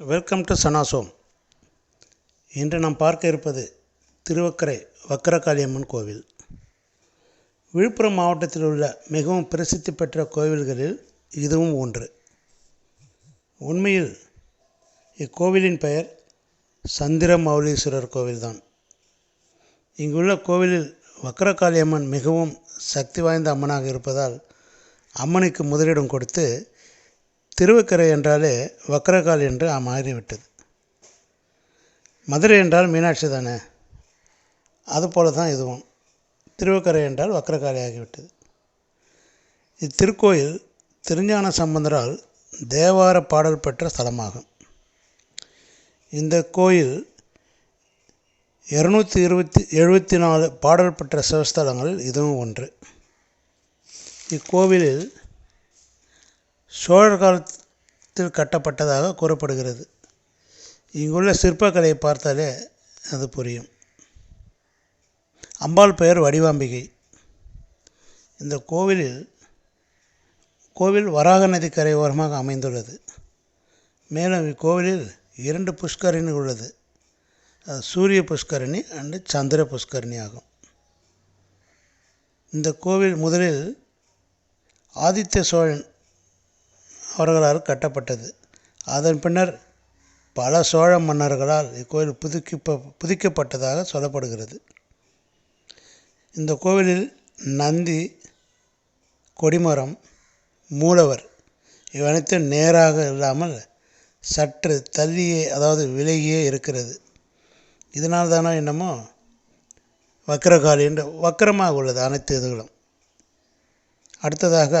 Welcome to சனாசோம் இன்று நாம் பார்க்க இருப்பது திருவக்கரை வக்கரகாளியம்மன் கோவில். விழுப்புரம் மாவட்டத்தில் உள்ள மிகவும் பிரசித்தி பெற்ற கோவில்களில் இதுவும் ஒன்று. உண்மையில் இக்கோவிலின் பெயர் சந்திரமௌலீஸ்வரர் கோவில்தான். இங்குள்ள கோவிலில் வக்கரகாளியம்மன் மிகவும் சக்தி வாய்ந்த அம்மனாக இருப்பதால் அம்மனுக்கு முதலிடம் கொடுத்து திருவக்கரை என்றாலே வக்கரகால் என்று மாறிவிட்டது. மதுரை என்றால் மீனாட்சி தானே? அதுபோல தான் இதுவும். திருவக்கரை என்றால் வக்கரகாலி ஆகிவிட்டது. இத்திருக்கோயில் திருஞான சம்பந்தரால் தேவார பாடல் பெற்ற ஸ்தலமாகும். இந்த கோயில் இரநூத்தி இருபத்தி எழுபத்தி நாலு பாடல் பெற்ற சிவஸ்தலங்கள் இதுவும் ஒன்று. இக்கோவிலில் சோழர் காலத்தில் கட்டப்பட்டதாக கூறப்படுகிறது. இங்குள்ள சிற்பக்கலையை பார்த்தாலே அது புரியும். அம்பாள் பெயர் வடிவாம்பிகை. இந்த கோவிலில் கோவில் வராக நதி கரை ஓரமாக அமைந்துள்ளது. மேலும் இக்கோவிலில் இரண்டு புஷ்கரணி உள்ளது. அது சூரிய புஷ்கரணி அண்டு சந்திர புஷ்கரணி ஆகும். இந்த கோவில் முதலில் ஆதித்ய சோழன் அவர்களால் கட்டப்பட்டது. அதன் பின்னர் பல சோழ மன்னர்களால் இக்கோயில் புதுக்கிப்ப புதுக்கப்பட்டதாக சொல்லப்படுகிறது. இந்த கோவிலில் நந்தி கொடிமரம் மூலவர் இவனைத்தும் நேராக இல்லாமல் சற்று தள்ளியே அதாவது விலகியே இருக்கிறது. இதனால் தானோ என்னமோ வக்கரகாலி என்று வக்கரமாக உள்ளது அனைத்து இதுகளும். அடுத்ததாக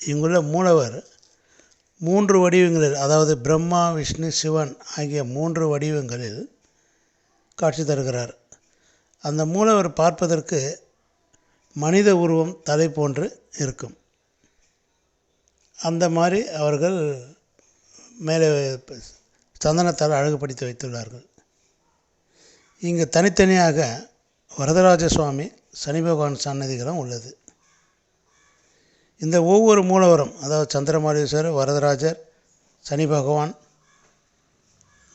இங்குள்ள மூலவர் மூன்று வடிவங்களில் அதாவது பிரம்மா விஷ்ணு சிவன் ஆகிய மூன்று வடிவங்களில் காட்சி தருகிறார். அந்த மூலவர் பார்ப்பதற்கு மனித உருவம் தலை போன்று இருக்கும். அந்த மாதிரி அவர்கள் மேலே சந்தனத்தால் அழகுபடுத்தி வைத்துள்ளார்கள். இங்கு தனித்தனியாக வரதராஜ சுவாமி சனி பகவான் சன்னதிகளும் உள்ளது. இந்த ஒவ்வொரு மூலவரும் அதாவது சந்திரமாலீஸ்வரர் வரதராஜர் சனி பகவான்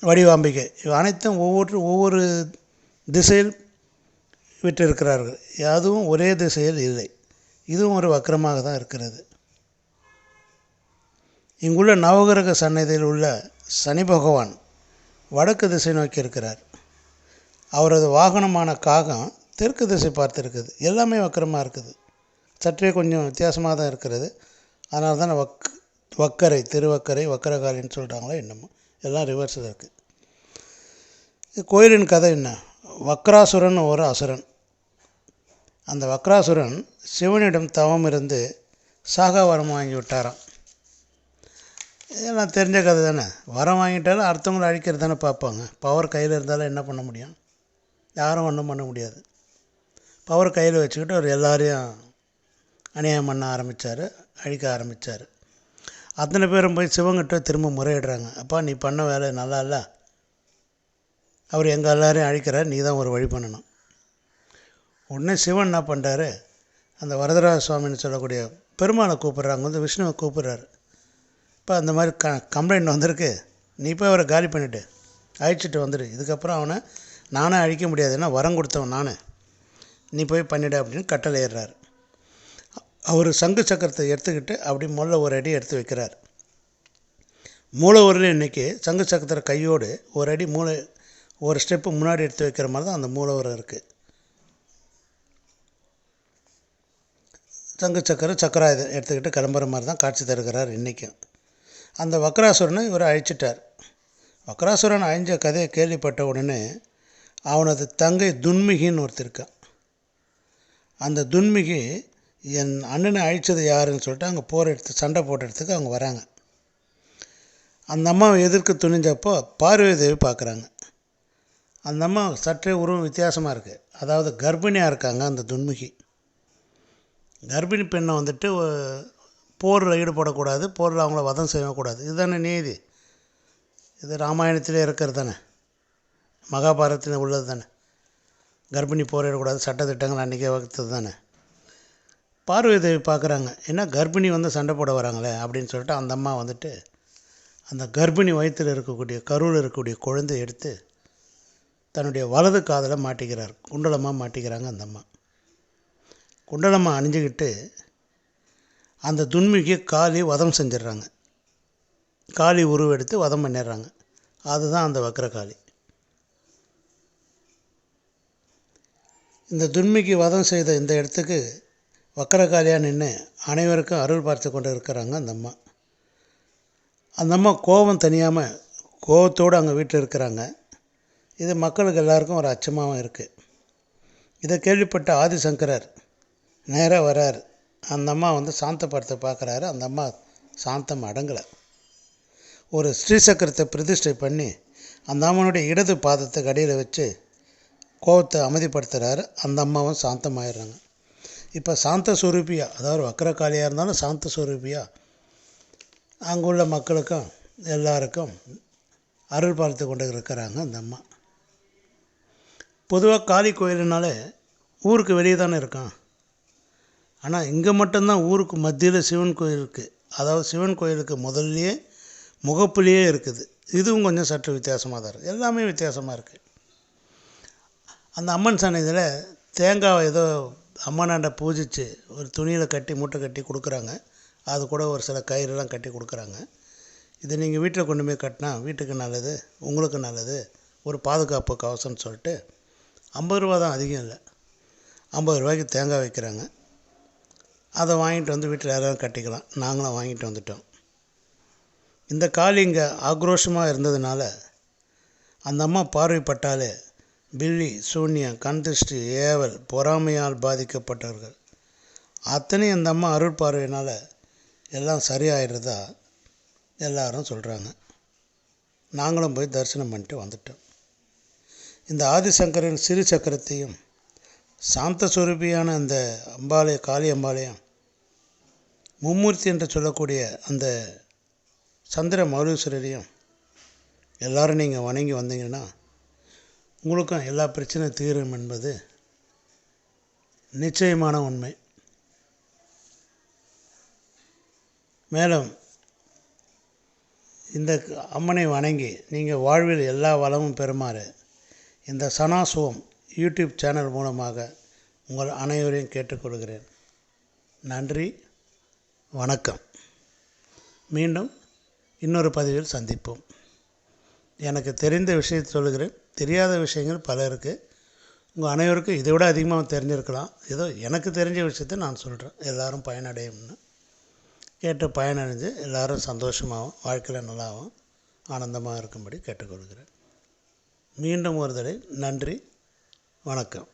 வடிவாம்பிகை இவை அனைத்தும் ஒவ்வொரு ஒவ்வொரு திசையில் விட்டிருக்கிறார்கள். அதுவும் ஒரே திசையில் இல்லை. இதுவும் ஒரு வக்கரமாக தான் இருக்கிறது. இங்குள்ள நவகிரக சன்னதியில் உள்ள சனி பகவான் வடக்கு திசை நோக்கி இருக்கிறார். அவரது வாகனமான காகம் தெற்கு திசை பார்த்துருக்குது. எல்லாமே வக்கரமாக இருக்குது. சற்றே கொஞ்சம் வித்தியாசமாக தான் இருக்கிறது. அதனால தான் வக் வக்கரை திருவக்கரை வக்கரகாலின்னு சொல்கிறாங்களோ என்னமோ. எல்லாம் ரிவர்ஸில் இருக்குது கோயிலின் கதை என்ன? வக்ராசுரன் ஒரு அசுரன். அந்த வக்ராசுரன் சிவனிடம் தவம் இருந்து சாகா வரம் வாங்கி விட்டாராம். இதெல்லாம் தெரிஞ்ச கதை தானே. வரம் வாங்கிட்டாலும் அடுத்தவங்களை அழிக்கிறது தானே பார்ப்பாங்க. பவர் கையில் இருந்தாலும் என்ன பண்ண முடியும்? யாரும் ஒன்றும் பண்ண முடியாது. பவர் கையில் வச்சுக்கிட்டு அவர் எல்லாரையும் அநியாயம் பண்ண ஆரம்பித்தார் அழிக்க ஆரம்பித்தார் அத்தனை பேரும் போய் சிவங்கிட்ட திரும்ப முறையிடுறாங்க. அப்பா நீ பண்ண வேலை நல்லா இல்லை. அவர் எங்கள் எல்லாரையும் அழிக்கிறார் நீ தான் ஒரு வழி பண்ணணும். உடனே சிவன் என்ன பண்ணுறாரு அந்த வரதராஜ சுவாமின்னு சொல்லக்கூடிய பெருமாளை கூப்பிட்றாங்க. வந்து விஷ்ணுவை கூப்பிட்றாரு. இப்போ அந்த மாதிரி க கம்ப்ளைண்ட் வந்திருக்கு. நீ போய் அவரை காலி பண்ணிவிட்டு அழிச்சிட்டு வந்துடு. இதுக்கப்புறம் அவனை நானே அழிக்க முடியாது. ஏன்னா வரம் கொடுத்தவன் நான். நீ போய் பண்ணிவிடு அப்படின்னு கட்டளை ஏறுறாரு அவர் சங்கு சக்கரத்தை எடுத்துக்கிட்டு அப்படி முதல்ல ஒரு அடி எடுத்து வைக்கிறார். மூலவரில் இன்றைக்கி சங்கு சக்கரத்தை கையோடு ஒரு அடி மூளை ஒரு ஸ்டெப்பு முன்னாடி எடுத்து வைக்கிற மாதிரி தான் அந்த மூலவரம் இருக்குது சங்கு சக்கரம் சக்கராயுதம் எடுத்துக்கிட்டு கிளம்புற மாதிரி தான் காட்சி தருகிறார் இன்றைக்கும் அந்த வக்ராசுரனை இவர் அழிச்சிட்டார். வக்ராசுரன் அழிஞ்ச கதையை கேள்விப்பட்ட உடனே அவனது தங்கை துன்மிகின்னு ஒருத்தர் இருக்கான். அந்த துன்மிகி என் அண்ணனை அழித்தது யாருன்னு சொல்லிட்டு அங்கே போர் எடுத்து சண்டை போட்ட இடத்துக்கு அவங்க வராங்க. அந்த அம்மாவை எதிர்க்க துணிஞ்சப்போ பார்வதி தேவி பார்க்குறாங்க. அந்த அம்மா சற்றே உருவம் வித்தியாசமாக இருக்குது அதாவது கர்ப்பிணியாக இருக்காங்க அந்த துன்முகி. கர்ப்பிணி பெண்ணை வந்துட்டு போரில் ஈடுபடக்கூடாது போரில் அவங்கள வதம் செய்யக்கூடாது. இதுதானே நீதி? இது ராமாயணத்திலே இருக்கிறது தானே? மகாபாரதத்தில் உள்ளது தானே? கர்ப்பிணி போரிடக்கூடாது சட்டத்திட்டங்கள் அன்றைக்கே வகுத்தது தானே? பார்வதி தேவி பார்க்குறாங்க. ஏன்னா கர்ப்பிணி வந்து சண்டை போட வராங்களே? அப்படின்னு சொல்லிட்டு அந்த அம்மா வந்துட்டு அந்த கர்ப்பிணி வயிற்றில் இருக்கக்கூடிய கருவில் இருக்கக்கூடிய குழந்தை எடுத்து தன்னுடைய வலது காதில் மாட்டிக்கிறார். குண்டலமாக மாட்டிக்கிறாங்க அந்த அம்மா. குண்டலமாக அணிஞ்சுக்கிட்டு அந்த துன்மிக்கு காளி வதம் செஞ்சிடுறாங்க. காளி உருவெடுத்து வதம் பண்ணிடுறாங்க. அதுதான் அந்த வக்ரகாளி இந்த துன்மிக்கு வதம் செய்த இந்த இடத்துக்கு வக்கரகாலியாக நின்று அனைவருக்கும் அருள் பார்த்து கொண்டு இருக்கிறாங்க அந்த அம்மா. அந்த அம்மா கோபம் தனியாமல் கோபத்தோடு அங்கே வீட்டில் இருக்கிறாங்க. இது மக்களுக்கு எல்லாருக்கும் ஒரு அச்சமாகவும் இருக்குது இதை கேள்விப்பட்ட ஆதிசங்கரர் நேராக வரார். அந்த அம்மா வந்து சாந்தப்படுத்த பார்க்குறாரு அந்த அம்மா சாந்தம் அடங்கலை. ஒரு ஸ்ரீசக்கரத்தை பிரதிஷ்டை பண்ணி அந்த அம்மனுடைய இடது பாதத்தை கடியில் வச்சு கோபத்தை அமைதிப்படுத்துகிறாரு அந்த அம்மாவும் சாந்தமாயிடுறாங்க. இப்போ சாந்த சுரூபியா அதாவது வக்கரகாளியாக இருந்தாலும் சாந்த சுரூபியா அங்குள்ள மக்களுக்கும் எல்லாருக்கும் அருள் பார்த்து கொண்டு இருக்கிறாங்க அந்த அம்மா. பொதுவாக காளி கோயிலுனாலே ஊருக்கு வெளியே தானே இருக்கான். ஆனால் இங்கே மட்டும்தான் ஊருக்கு மத்தியில் சிவன் கோயில் இருக்குது அதாவது சிவன் கோயிலுக்கு முதல்லையே முகப்புலேயே இருக்குது. இதுவும் கொஞ்சம் சற்று வித்தியாசமாக தான் இருக்குது எல்லாமே வித்தியாசமாக இருக்குது அந்த அம்மன் சன்னதியில் தேங்காய் ஏதோ அம்மனாண்ட பூஜித்து ஒரு துணியில் கட்டி மூட்டை கட்டி கொடுக்குறாங்க. அது கூட ஒரு சில கயிறுலாம் கட்டி கொடுக்குறாங்க. இதை நீங்கள் வீட்டில் கொண்டு போய் கட்டினா வீட்டுக்கு நல்லது உங்களுக்கு நல்லது ஒரு பாதுகாப்பு கவசம்னு சொல்லிட்டு ஐம்பது ரூபா தான் அதிகம் இல்லை. ஐம்பது ரூபாய்க்கு தேங்காய் வைக்கிறாங்க. அதை வாங்கிட்டு வந்து வீட்டில் யாராவது கட்டிக்கலாம். நாங்களும் வாங்கிட்டு வந்துட்டோம். இந்த காளி இங்கே ஆக்ரோஷமாக இருந்ததுனால அந்த அம்மா பார்வைப்பட்டாலே பில்லி சூன்யம் கண் திருஷ்டி ஏவல் பொறாமையால் பாதிக்கப்பட்டவர்கள். அத்தனையும் அந்த அம்மா அருள் பார்வையினால் எல்லாம் சரியாயிடுறதா எல்லாரும் சொல்கிறாங்க நாங்களும் போய் தரிசனம் பண்ணிட்டு வந்துட்டோம். இந்த ஆதிசங்கரின் சிறு சக்கரத்தையும் சாந்த சுரூபியான அந்த அம்பாலய காளி அம்பாலயம் மும்மூர்த்தி என்று சொல்லக்கூடிய அந்த சந்திர மௌலீஸ்வரரையும் எல்லோரும் நீங்கள் வணங்கி வந்தீங்கன்னா உங்களுக்கும் எல்லா பிரச்சனையும் தீரும் என்பது நிச்சயமான உண்மை. மேலும் இந்த அம்மனை வணங்கி நீங்கள் வாழ்வில் எல்லா வளமும் பெறுமாறு இந்த சனாசுவம் யூடியூப் சேனல் மூலமாக உங்கள் அனைவரையும் கேட்டுக்கொள்கிறேன். நன்றி வணக்கம். மீண்டும் இன்னொரு பதிவில் சந்திப்போம். எனக்கு தெரிந்த விஷயத்தை சொல்லுகிறேன். தெரியாத விஷயங்கள் பல இருக்குது உங்கள் அனைவருக்கும் இதை விட அதிகமாக தெரிஞ்சிருக்கலாம். ஏதோ எனக்கு தெரிஞ்ச விஷயத்தை நான் சொல்கிறேன் எல்லோரும் பயனடையும்னு. கேட்டு பயனடைஞ்சு எல்லோரும் சந்தோஷமாகவும் வாழ்க்கையில் நல்லாவும் ஆனந்தமாக இருக்கும்படி கேட்டுக்கொள்கிறேன். மீண்டும் ஒரு தடவை நன்றி வணக்கம்.